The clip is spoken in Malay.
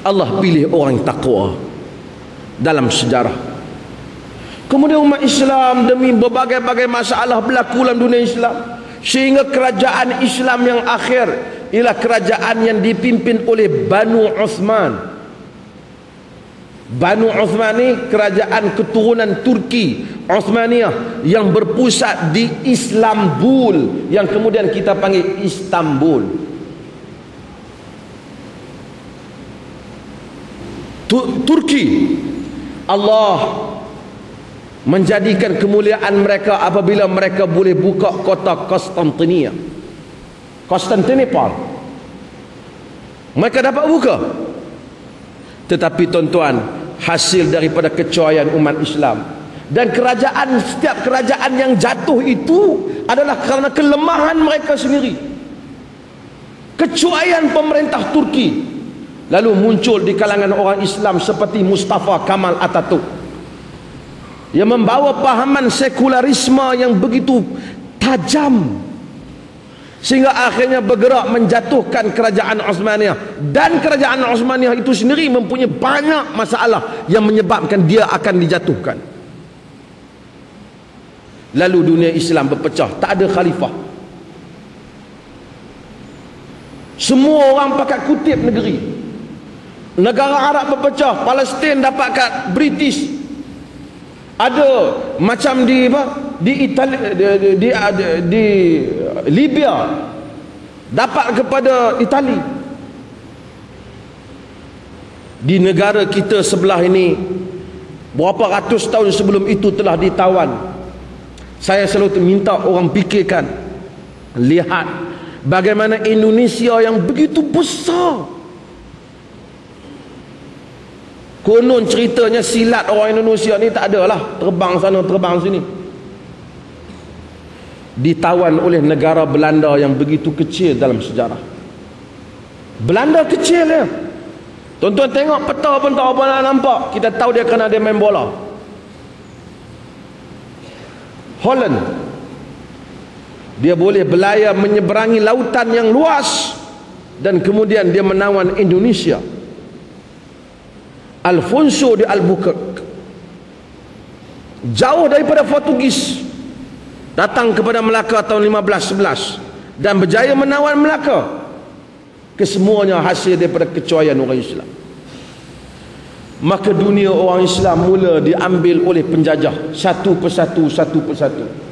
Allah pilih orang takwa dalam sejarah. Kemudian umat Islam demi berbagai-bagai masalah berlaku dalam dunia Islam sehingga kerajaan Islam yang akhir ialah kerajaan yang dipimpin oleh Banu Uthman. Banu Uthman ni kerajaan keturunan Turki Uthmaniyah yang berpusat di Islambul yang kemudian kita panggil Istanbul Turki. Allah menjadikan kemuliaan mereka apabila mereka boleh buka kota Konstantinia Konstantinopel. Mereka dapat buka. Tetapi tuan-tuan hasil daripada kecuaian umat Islam dan kerajaan setiap kerajaan yang jatuh itu adalah kerana kelemahan mereka sendiri. Kecuaian pemerintah Turki lalu muncul di kalangan orang Islam seperti Mustafa Kamal Ataturk yang membawa pahaman sekularisme yang begitu tajam. Sehingga akhirnya bergerak menjatuhkan kerajaan Osmaniyah dan kerajaan Osmaniyah itu sendiri mempunyai banyak masalah yang menyebabkan dia akan dijatuhkan. Lalu dunia Islam berpecah. Tak ada khalifah. Semua orang pakai kutip negeri negara Arab berpecah Palestin dapat kat British. Ada macam di apa? Di Itali di, di, di, di Libya dapat kepada Itali. Di negara kita sebelah ini berapa ratus tahun sebelum itu telah ditawan. Saya selalu minta orang fikirkan lihat bagaimana Indonesia yang begitu besar konon ceritanya silat orang Indonesia ni tak ada lah terbang sana terbang sini. Ditawan oleh negara Belanda yang begitu kecil dalam sejarah. Belanda kecil ya tuan-tuan tengok peta pun tak apa nak nampak. Kita tahu dia kena dia main bola. Holland. Dia boleh berlayar menyeberangi lautan yang luas. Dan kemudian dia menawan Indonesia Alfonso de Albuquerque. Jauh daripada Portugis. Datang kepada Melaka tahun 1511 dan berjaya menawan Melaka. Kesemuanya hasil daripada kecuaian orang Islam. Maka dunia orang Islam mula diambil oleh penjajah. Satu persatu satu persatu